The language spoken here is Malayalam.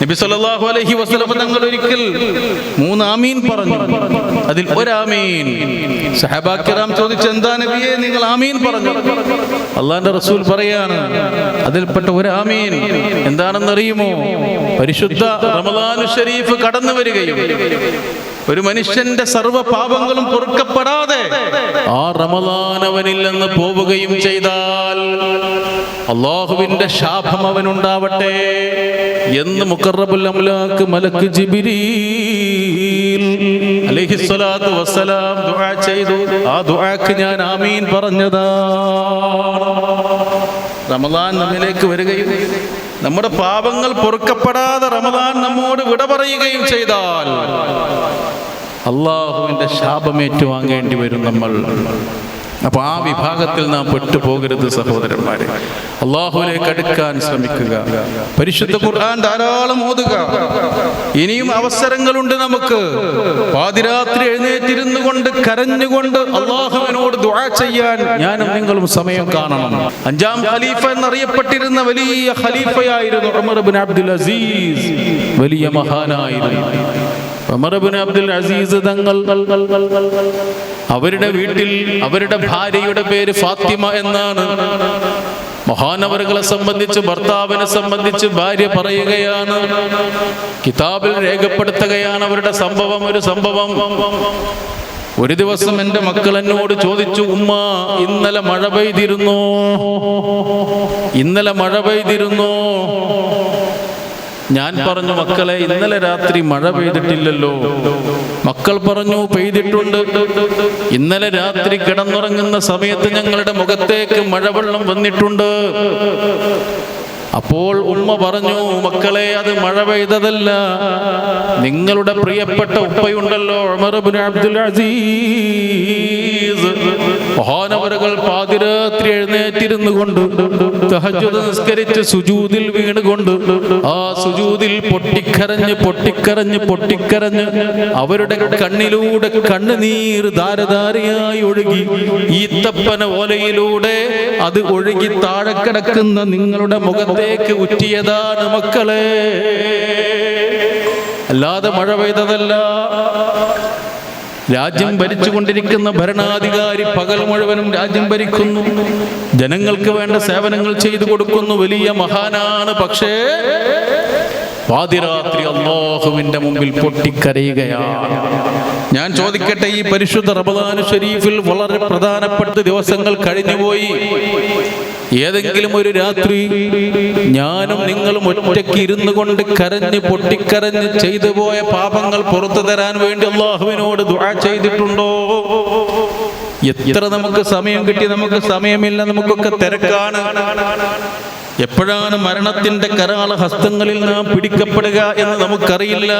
നബി സല്ലല്ലാഹു അലൈഹി വസല്ലം തങ്ങൾ ഒരിക്കൽ മൂന്ന് ആമീൻ പറഞ്ഞു. അതിൽ ഒരാമീൻ. സഹബാക്കിറാം ചോദിച്ചു എന്താ നബിയെ നിങ്ങൾ ആമീൻ പറഞ്ഞു? അള്ളാന്റെ റസൂൽ പറയാണ് അതിൽപ്പെട്ട ഒരു ആമീൻ എന്താണെന്ന് പരിശുദ്ധ റമദാനു ഷരീഫ് കടന്നു വരികയും ഒരു മനുഷ്യന്റെ സർവ പാപങ്ങളും പൊറുക്കപ്പെടാതെ ആ റമദാൻ നിന്ന് പോവുകയും ചെയ്താൽ അള്ളാഹുവിന്റെ ശാപം അവനുണ്ടാവട്ടെ എന്ന് മുക്കറബുൽ അംലാക്ക് മലക്ക് ജിബിരി ദുആ ചെയ്തു. ആ ദുആക്ക് ഞാൻ ആമീൻ പറഞ്ഞതാ. റമദാൻ നമ്മിലേക്ക് വരികയും നമ്മുടെ പാപങ്ങൾ പൊറുക്കപ്പെടാതെ റമദാൻ നമ്മോട് വിട പറയുകയും ചെയ്താൽ അള്ളാഹുവിന്റെ ശാപമേറ്റു വാങ്ങേണ്ടി വരും നമ്മൾ. അപ്പൊ ആ വിഭാഗത്തിൽ നാം പെട്ടുപോകരുത് സഹോദരന്മാരെ. അള്ളാഹുലെ അടുക്കാൻ ശ്രമിക്കുക. പരിശുദ്ധ ഖുർആൻ ധാരാളം ഓതുക. ഇനിയും അവസരങ്ങളുണ്ട് നമുക്ക്. പാതിരാത്രി എഴുന്നേറ്റിരുന്നു കൊണ്ട് കരഞ്ഞുകൊണ്ട് അള്ളാഹുവിനോട് ദുആ ചെയ്യാൻ ഞാനും നിങ്ങളും സമയം കാണണം. അഞ്ചാം ഖലീഫ എന്നറിയപ്പെട്ടിരുന്ന വലിയ ഖലീഫയായിരുന്നു ഉമർ അബ്ദുൽ അസീസ്. വലിയ മഹാനായിരുന്നു. ഉമർ അബ്ദുൽ അസീസ് തങ്ങൾ അവരുടെ വീട്ടിൽ അവരുടെ ഭാര്യയുടെ പേര് ഫാത്തിമ എന്നാണ്. മഹാനവറുകളെ സംബന്ധിച്ച് ഭർത്താവിനെ സംബന്ധിച്ച് ഭാര്യ പറയുകയാണ്. കിതാബിൽ രേഖപ്പെടുത്തുകയാണ് അവരുടെ സംഭവം ഒരു സംഭവം. ഒരു ദിവസം എന്റെ മക്കൾ എന്നോട് ചോദിച്ചു ഉമ്മ ഇന്നലെ മഴ പെയ്തിരുന്നോ? ഇന്നലെ മഴ പെയ്തിരുന്നോ? ഞാൻ പറഞ്ഞു മക്കളെ ഇന്നലെ രാത്രി മഴ പെയ്തിട്ടില്ലല്ലോ. മക്കൾ പറഞ്ഞു പെയ്തിട്ടുണ്ട്. ഇന്നലെ രാത്രി കിടന്നുറങ്ങുന്ന സമയത്ത് ഞങ്ങളുടെ മുഖത്തേക്ക് മഴവെള്ളം വന്നിട്ടുണ്ട്. അപ്പോൾ ഉമ്മ പറഞ്ഞു മക്കളെ അത് മഴ പെയ്തതല്ല. നിങ്ങളുടെ പ്രിയപ്പെട്ട ഉപ്പയുണ്ടല്ലോ അബ്ദുൽ അസീസ്. മഹാനവറുകൾ പാതിരാത്രി എഴുന്നേറ്റിരുന്നു കൊണ്ട് തഹജ്ജുദ് നിസ്കരിച്ച് സുജൂദിൽ വീണുകൊണ്ട് ആ സുജൂദിൽ പൊട്ടിക്കരഞ്ഞ് പൊട്ടിക്കരഞ്ഞ് പൊട്ടിക്കരഞ്ഞ് അവരുടെ കണ്ണിലൂടെ കണ്ണുനീർ ധാരധാരയായി ഒഴുകി ഈത്തപ്പന ഓലയിലൂടെ അത് ഒഴുകി താഴെ കിടക്കുന്ന നിങ്ങളുടെ മുഖത്തേക്ക് ഉറ്റിയതാണ് മക്കളെ. അല്ലാതെ മഴ പെയ്തതല്ല. രാജ്യം ഭരിച്ചുകൊണ്ടിരിക്കുന്ന ഭരണാധികാരി പകൽ മുഴുവനും രാജ്യം ഭരിക്കുന്നു. ജനങ്ങൾക്ക് വേണ്ട സേവനങ്ങൾ ചെയ്തു കൊടുക്കുന്നു. വലിയ മഹാനാണ്. പക്ഷേ പാതിരാത്രി അള്ളാഹുവിന്റെ മുമ്പിൽ പൊട്ടിക്കരയുകയാണ്. ഞാൻ ചോദിക്കട്ടെ ഈ പരിശുദ്ധ റബദാനു ഷരീഫിൽ വളരെ പ്രധാനപ്പെട്ട ദിവസങ്ങൾ കഴിഞ്ഞുപോയി. ഏതെങ്കിലും ഒരു രാത്രി ഞാനും നിങ്ങളും ഒറ്റയ്ക്ക് ഇരുന്നു കൊണ്ട് കരഞ്ഞ് പൊട്ടിക്കരഞ്ഞ് ചെയ്തു പോയ പാപങ്ങൾ പുറത്തു തരാൻ വേണ്ടി അള്ളാഹുവിനോട് ദുആ ചെയ്തിട്ടുണ്ടോ? എത്ര നമുക്ക് സമയം കിട്ടി നമുക്ക് സമയമില്ല നമുക്കൊക്കെ തിരക്കാണ്. എപ്പോഴാണ് മരണത്തിന്റെ കരാള ഹസ്തങ്ങളിൽ നാം പിടിക്കപ്പെടുക എന്ന് നമുക്കറിയില്ല.